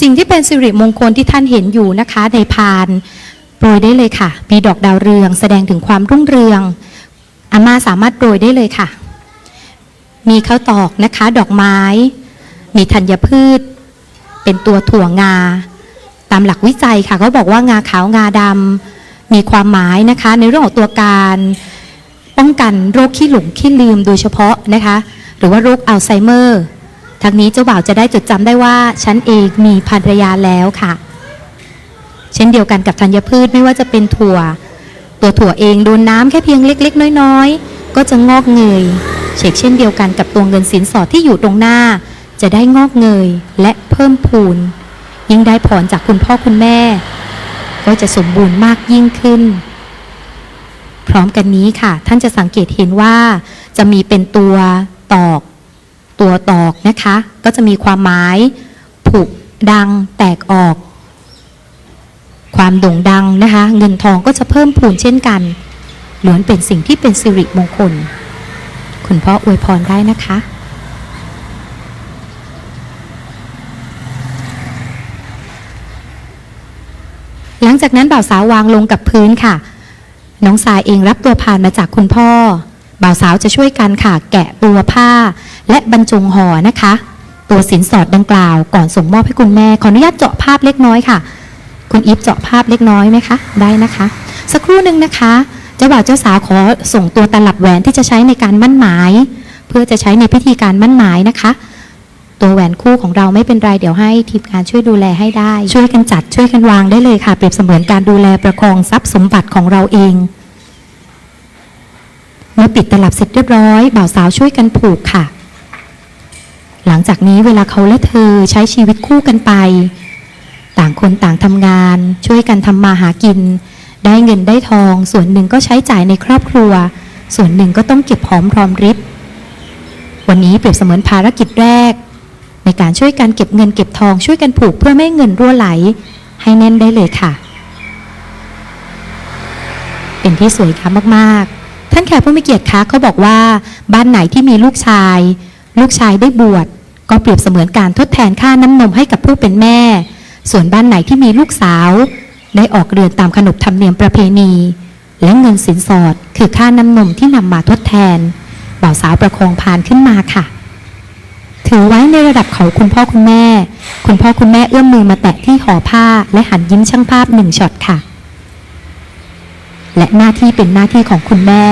สิ่งที่เป็นสิริมงคลที่ท่านเห็นอยู่นะคะในพานโปรยได้เลยค่ะมีดอกดาวเรือง แสดงถึงความรุ่งเรืองอาม่าสามารถโปรยได้เลยค่ะ มีข้าวตอกนะคะ ดอกไม้ มีธัญพืช เป็นตัวถั่วงา ตามหลักวิจัยค่ะเขาบอกว่างาขาวงาดำมีความหมายนะคะ ในเรื่องของตัวการป้องกันโรคขี้หลงขี้ลืมโดยเฉพาะนะคะ หรือว่าโรคอัลไซเมอร์ ทางนี้เจ้าบ่าวจะได้จดจำได้ว่าฉันเองมีภรรยาแล้วค่ะ เช่นเดียวกันกับธัญพืชไม่ว่าจะเป็นถั่ว ตัวถั่วเองโดนน้ำแค่เพียงเล็ก ๆ น้อยๆ ก็จะงอกเงยเชกเช่นเดียวกันกับตัวเงินสินสอดที่อยู่ตรงหน้า จะได้งอกเงยและเพิ่มพูน ยิ่งได้พรจากคุณพ่อคุณแม่ ก็จะสมบูรณ์มากยิ่งขึ้น พร้อมกันนี้ค่ะ ท่านจะสังเกตเห็นว่าจะมีเป็นตัวตอก ตัวตอกนะคะ ก็จะมีความหมาย ผุดังแตกออก ความโด่งดังนะคะ เงินทองก็จะเพิ่มพูนเช่นกันล้วนเป็นสิ่งที่เป็นสิริมงคล คุณพ่ออวยพรได้นะคะหลังจากนั้นบ่าวสาววางลงกับพื้นค่ะ น้องสายเองรับตัวพานมาจากคุณพ่อ บ่าวสาวจะช่วยกันค่ะ แกะตัวผ้า และบรรจงห่อนะคะ ตัวสินสอดดังกล่าว ก่อนส่งมอบให้คุณแม่ ขออนุญาตเจาะภาพเล็กน้อยค่ะ คุณอีฟเจาะภาพเล็กน้อยไหมคะ ได้นะคะ สักครู่หนึ่งนะคะเจ้าบ่าวเจ้าสาวขอส่งตัวตลับแหวนที่จะใช้ในการมั่นหมาย เพื่อจะใช้ในพิธีการมั่นหมายนะคะ ตัวแหวนคู่ของเราไม่เป็นไรเดี๋ยวให้ทีมงานช่วยดูแลให้ได้ ช่วยกันจัดช่วยกันวางได้เลยค่ะ เปรียบเสมือนการดูแลประคองทรัพย์สมบัติของเราเองเมื่อปิดตลับเสร็จเรียบร้อยบ่าวสาวช่วยกันผูกค่ะ หลังจากนี้เวลาเขาและเธอใช้ชีวิตคู่กันไป ต่างคนต่างทำงาน ช่วยกันทำมาหากิน ได้เงินได้ทอง ส่วนหนึ่งก็ใช้จ่ายในครอบครัว ส่วนหนึ่งก็ต้องเก็บหอมรอมริบ วันนี้เปรียบเสมือนภารกิจแรก ในการช่วยกันเก็บเงินเก็บทองช่วยกันผูกเพื่อไม่ให้เงินรั่วไหล ให้แน่นได้เลยค่ะ เป็นที่สวยงามมากๆ ท่านแขกผู้มีเกียรติคะเขาบอกว่าบ้านไหนที่มีลูกชายลูกชายได้บวช ก็เปรียบเสมือนการทดแทนค่าน้ำนมให้กับผู้เป็นแม่ ส่วนบ้านไหนที่มีลูกสาว ได้ออกเรือนตามขนบธรรมเนียมประเพณี และเงินสินสอดคือค่าน้ำนมที่นำมาทดแทนบ่าวสาวประคองพานขึ้นมาค่ะ ถือไว้ในระดับของคุณพ่อคุณแม่ คุณพ่อคุณแม่เอื้อมมือมาแตะที่ห่อผ้า และหันยิ้มช่างภาพหนึ่งช็อตค่ะ และหน้าที่เป็นหน้าที่ของคุณแม่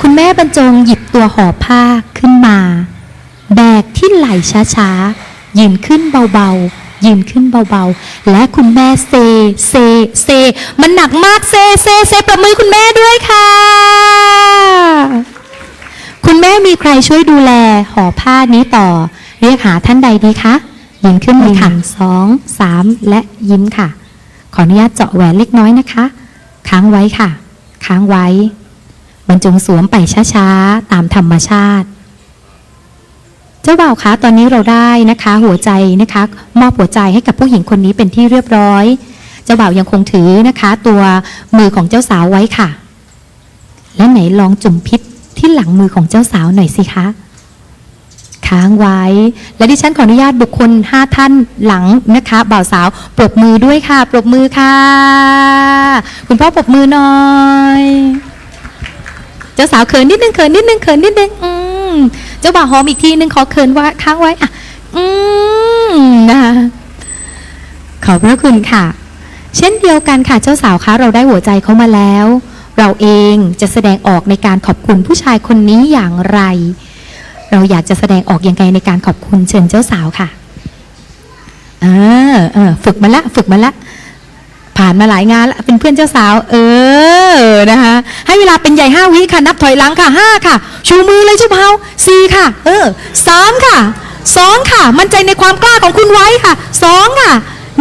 คุณแม่บรรจงหยิบตัวห่อผ้าขึ้นมา แบกที่ไหล่ช้าๆ ยืนขึ้นเบาๆ ยืนขึ้นเบาๆ และคุณแม่เซ เซ เซ มันหนักมากเซ เซ เซ ประมือคุณแม่ด้วยค่ะ คุณแม่มีใครช่วยดูแลห่อผ้านี้ต่อ เรียกหาท่านใดดีคะ ยืนขึ้นเลยค่ะสองสามและยิ้มค่ะ ขออนุญาตเจาะแหวนเล็กน้อยนะคะ ค้างไว้ค่ะ ค้างไว้ บรรจงสวมไปช้าๆ ตามธรรมชาติ เจ้าบ่าวคะตอนนี้เราได้นะคะ หัวใจนะคะ มอบหัวใจให้กับผู้หญิงคนนี้เป็นที่เรียบร้อย เจ้าบ่าวยังคงถือนะคะ ตัวมือของเจ้าสาวไว้ค่ะ และไหนลองจุ่มพิษที่หลังมือของเจ้าสาวหน่อยสิคะค้างไว้ และดิฉันขออนุญาตบุคคล 5 ท่านหลังนะคะ บ่าวสาวปรบมือด้วยค่ะ ปรบมือค่ะ คุณพ่อปรบมือหน่อย เจ้าสาวเขินนิดนึงเขินนิดนึงเขินนิดนึงอืม เจ้าบ่าวหอมอีกทีนึงขอเขินว่าค้างไว้อะ อืมนะคะขอบพระคุณค่ะ เช่นเดียวกันค่ะเจ้าสาวคะเราได้หัวใจเขามาแล้ว เราเองจะแสดงออกในการขอบคุณผู้ชายคนนี้อย่างไร เราอยากจะแสดงออกอยังไงในการขอบคุณเชิญเจ้าสาวค่ะเออเออฝึกมาละ ฝึกมาละ ผ่านมาหลายงานแล้วเป็นเพื่อนเจ้าสาว เออนะคะให้เวลาเป็นใหญ่ห้าวิค่ะนับถอยหลังค่ะห้าค่ะ ชูมือเลยเจ้าเผาสี่ค่ะ เออสามค่ะสองค่ะ มั่นใจในความกล้าของคุณไว้ค่ะสองค่ะ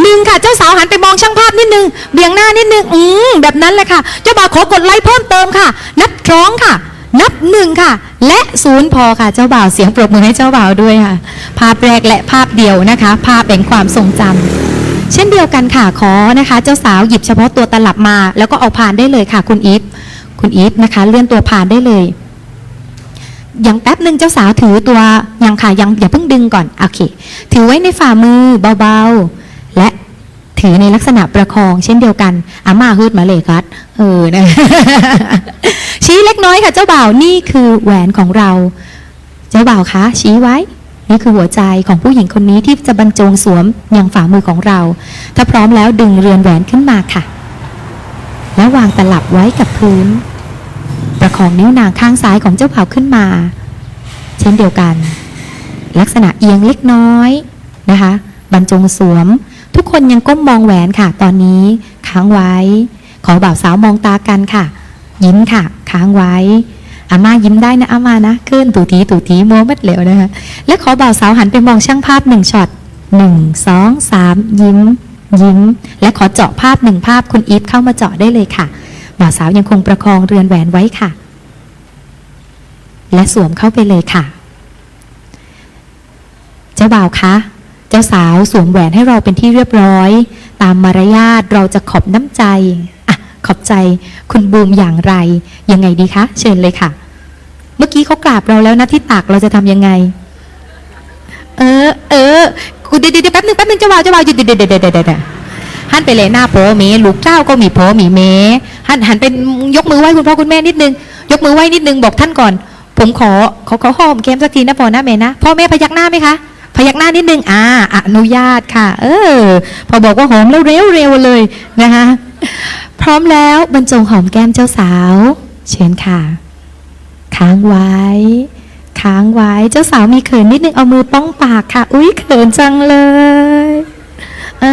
หนึ่งค่ะเจ้าสาวหันไปมองช่างภาพนิดนึงเบี่ยงหน้านิดนึงอืมแบบนั้นแหละค่ะ เจ้าบ่าวขอกดไลค์เพิ่มเติมค่ะ นับสองค่ะ นับหนึ่งค่ะ และศูนย์พอค่ะเจ้าบ่าวเสียงปรบมือให้เจ้าบ่าวด้วยค่ะ ภาพแรกและภาพเดียวนะคะ ภาพแห่งความทรงจำ เช่นเดียวกันค่ะขอนะคะ เจ้าสาวหยิบเฉพาะตัวตลับมา แล้วก็เอาผ่านได้เลยค่ะ คุณอีฟคุณอีฟนะคะ เลื่อนตัวผ่านได้เลย อย่างแป๊บหนึ่งเจ้าสาวถือตัวยังค่ะยังอย่าเพิ่งดึงก่อนโอเค ถือไว้ในฝ่ามือเบาๆ และถือในลักษณะประคอง เช่นเดียวกันอาม่าฮืดมาเลยครับเออนะชี้เล็กน้อยค่ะ เจ้าบ่าวนี่คือแหวนของเรา เจ้าบ่าวคะชี้ไว้ นี่คือหัวใจของผู้หญิงคนนี้ที่จะบรรจงสวมอย่างฝ่ามือของเรา ถ้าพร้อมแล้วดึงเรือนแหวนขึ้นมาค่ะ แล้ววางตลับไว้กับพื้น ประคองนิ้วนางข้างซ้ายของเจ้าบ่าวขึ้นมา เช่นเดียวกัน ลักษณะเอียงเล็กน้อยนะคะ บรรจงสวม ทุกคนยังก้มมองแหวนค่ะ ตอนนี้ค้างไว้ ขอบ่าวสาวมองตากันค่ะ ยิ้มค่ะ ค้างไว้ อาม่ายิ้มได้นะอาม่านะขึ้นตูทีตูทีโม้มัดเหลวนะคะและขอบ่าวสาวหันไปมองช่างภาพหนึ่งช็อตหนึ่งสองสามยิ้ม ยิ้ม และขอเจาะภาพหนึ่งภาพคุณอีฟเข้ามาเจาะได้เลยค่ะบ่าวสาวยังคงประคองเรือนแหวนไว้ค่ะ และสวมเข้าไปเลยค่ะ เจ้าบ่าวคะเจ้าสาวสวมแหวนให้เราเป็นที่เรียบร้อย ตามมารยาทเราจะขอบน้ำใจ ขอบใจคุณบูมอย่างไร ยังไงดีคะ เชิญเลยค่ะ เมื่อกี้เขากราบเราแล้วนะที่ตักเราจะทำยังไง เออ เออกูเดี๋ยวเดี๋ยวแป๊บนึงแป๊บนึงจ้าบ่าวจ้าบ่าวหยุดเดี๋ยวเดี๋ยวเดี๋ยวเดี๋ยวหันไปเลยหน้าโผเมลูกเจ้าก็มีโผมีเมหันหันเป็นยกมือไหว้คุณพ่อคุณแม่นิดนึง ยกมือไหว้นิดนึงบอกท่านก่อน ผมขอขอขอหอมแก้มสักทีนะพ่อนะแม่นะพ่อแม่พยักหน้าไหมคะพยักหน้านิดนึง อ่า อนุญาตค่ะ เออ พอบอกว่าหอมแล้วเร็วเร็วเลยนะคะ พร้อมแล้วบรรจงหอมแก้มเจ้าสาว เชิญค่ะ ค้างไว้ ค้างไว้เจ้าสาวมีเขินนิดนึงเอามือป้องปากค่ะ อุ้ยเขินจังเลยเอ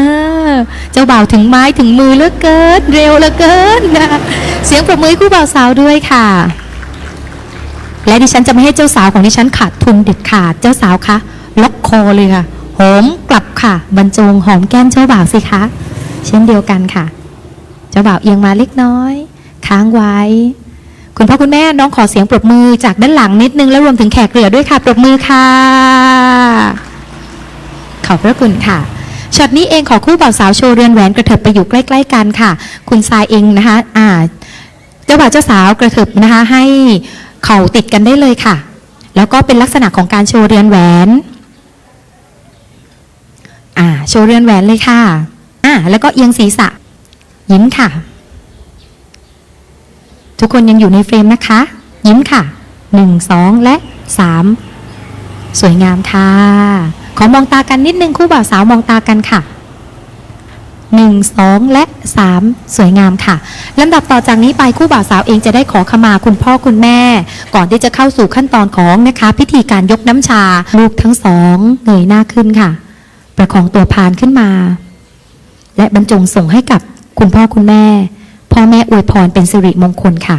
อเจ้าบ่าวถึงไม้ถึงมือเหลือเกิน เร็วเหลือเกินนะเสียงปรบมือคู่บ่าวสาวด้วยค่ะ และดิฉันจะไม่ให้เจ้าสาวของดิฉันขาดทุนเด็ดขาดเจ้าสาวคะล็อกคอเลยค่ะหอมกลับค่ะ บรรจงหอมแก้มเจ้าบ่าวสิคะ เช่นเดียวกันค่ะ เจ้าบ่าวเอียงมาเล็กน้อย ค้างไว้ คุณพ่อคุณแม่น้องขอเสียงปรบมือจากด้านหลังนิดนึง แล้วรวมถึงแขกเรือด้วยค่ะ ปรบมือค่ะ ขอบพระคุณค่ะช็อตนี้เองขอคู่บ่าวสาวโชว์เรือนแหวนกระเถิบไปอยู่ใกล้ ๆ กันค่ะ คุณทรายเองนะคะ อ่า เจ้าบ่าวเจ้าสาวกระเถิบนะคะ ให้เข่าติดกันได้เลยค่ะ แล้วก็เป็นลักษณะของการโชว์เรือนแหวน อ่า โชว์เรือนแหวนเลยค่ะ อ่า แล้วก็เอียงศีรษะ ยิ้มค่ะ ทุกคนยังอยู่ในเฟรมนะคะ ยิ้มค่ะหนึ่งสองและสามสวยงามค่ะ ขอมองตากันนิดนึงคู่บ่าวสาวมองตากันค่ะหนึ่งสองและสามสวยงามค่ะลำดับต่อจากนี้ไปคู่บ่าวสาวเองจะได้ขอขมาคุณพ่อคุณแม่ ก่อนที่จะเข้าสู่ขั้นตอนของนะคะ พิธีการยกน้ำชาลูกทั้งสองเงยหน้าขึ้นค่ะ ประคองตัวพานขึ้นมา และบรรจงส่งให้กับ คุณพ่อคุณแม่ พ่อแม่อวยพรเป็นสิริมงคลค่ะ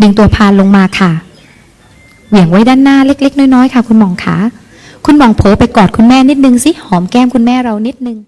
ดึงตัวพานลงมาค่ะ เหวี่ยงไว้ด้านหน้าเล็ก ๆ น้อย ๆ ค่ะ คุณหมองขาคุณหมองโผล่ไปกอดคุณแม่นิดนึงสิ หอมแก้มคุณแม่เรานิดนึง